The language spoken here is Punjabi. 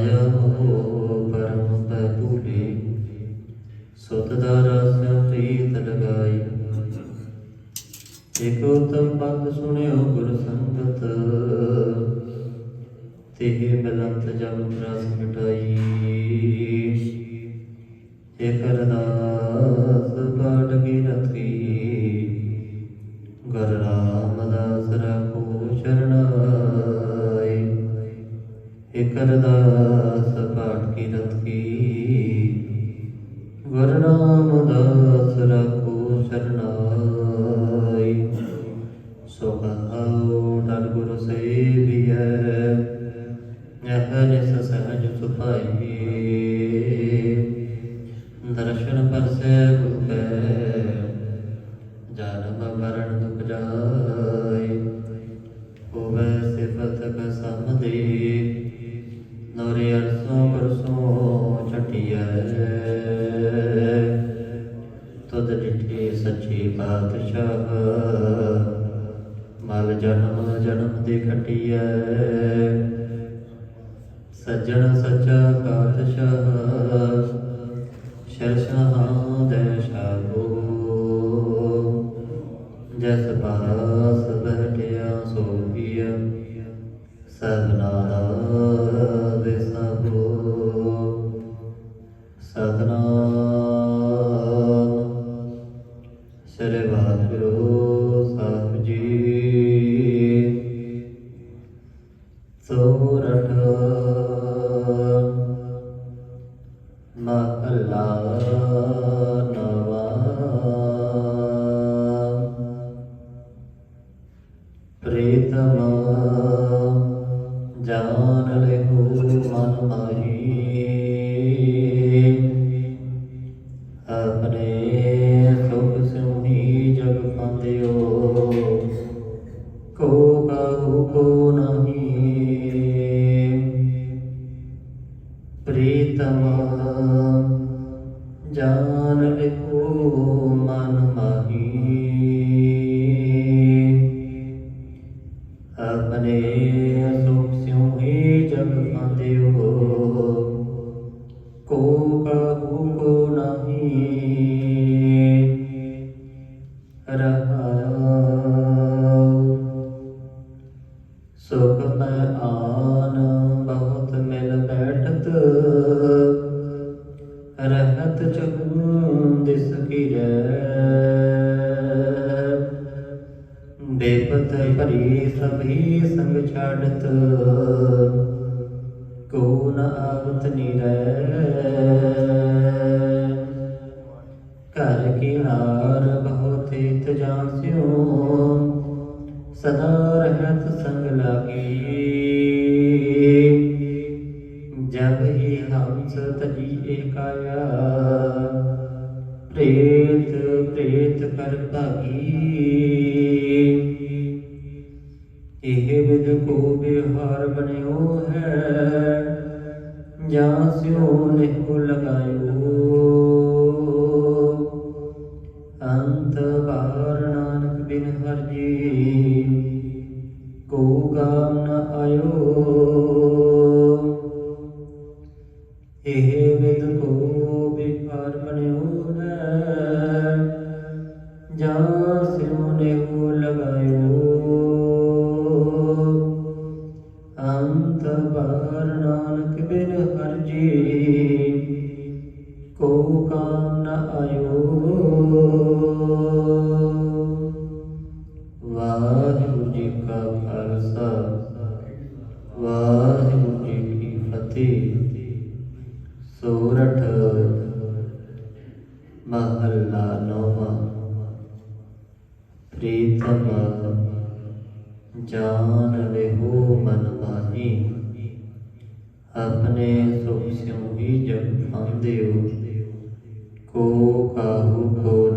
ਮਾਇਆ ਮੋਹ ਪਰਮ ਪੈ ਭੂਲੇ ਸੁਤ ਦਾ ਰਸ ਪ੍ਰੀਤ ਲਗਾਈ। ਇਕ ਉਤਮ ਪਦ ਸੁਣਿਓ ਗੁਰ ਸੰਗਤ ਤਿਹ ਮਿਲੰਤ ਜਮ ਰਸ ਮਿਟਾਈ। ਇਕ ਅਰਦਾਸ ਪਾਠ ਕੀ ਰਤੀ ਗੁਰ ਰਾਮਦਾਸ ਇਕ ਅਰਦਾਸ ਪਾਠ ਕੀ। ਰਤੀ ਗੁਰ ਰਾਮਦਾਸ ਸ਼ਰਨਾਈ। ਸੋ ਕਹਾਉ ਤਨ ਗੁਰ ਸੇਵੀਐ। ਇਹ ਸਹਜ ਸੁਭਾਈ ਦਰਸ਼ਨ ਪਰਸੈ ਨੋਰੇ ਅਰਸੋਂ ਪਰਸੋਂ ਛਟਿਐ ਤੁਧ ਡਿਠੇ ਸੱਚੇ ਪਾਤਸ਼ਾਹ, ਮਲ ਜਨਮ ਜਨਮ ਦੇ ਖਟਿਐ। ਸੱਜਣ ਸੱਚਾ ਪਾਤਸ਼ਾਹ ਸ਼ਰਸ਼ਾਹਾਂ ਦੇ ਸ਼ਾਬੋ ਜਸ ਪਾਸ ਜਾਨ ਨਹੀਂ। ਰਹਾਉ। ਸੁਖ ਮੈਂ ਆਨ, ਬਹੁਤ ਮਿਲ ਬੈਠਤ। ਰਹਿਤ ਚਹੂ ਦਿਸ ਕੀਰੈ। ਬੇਪਤ ਭਰੀ ਸਭੀ ਸੰਗ ਛਾੜਤ ਕੋ ਨ ਆਵਤ ਨੀਰੈ। ਘਰ ਕੀ ਹਾਰ ਬਹੁਤ ਹਿਤ ਜਾਸਿਓ ਸਦਾ ਰਹਿਤ ਸੰਗ ਲਾਗੀ। ਜਬ ਹੀ ਹੰਸ ਤਜੀ ਏਕਾਇਆ, ਪ੍ਰੇਤ ਪ੍ਰੇਤ ਕਰ ਇਹ ਵਿਦ ਕੋ ਬਿਹਾਰ ਬਣਿਓ ਹੈ, ਜਾਂ ਸਿਓ ਨਿਹੁ ਲਗਾ ਮਹੱਲਾ ਨੌਵਾਂ ਪ੍ਰੀਤਮ, ਜਾਨ ਲਿਹੋ ਮਨ ਮਾਹੀ। ਆਪਣੇ ਸੁਖ ਸਿਉ ਹੀ ਜਗ ਹੋ ਕੋ ਕਾਹੂ ਕੋ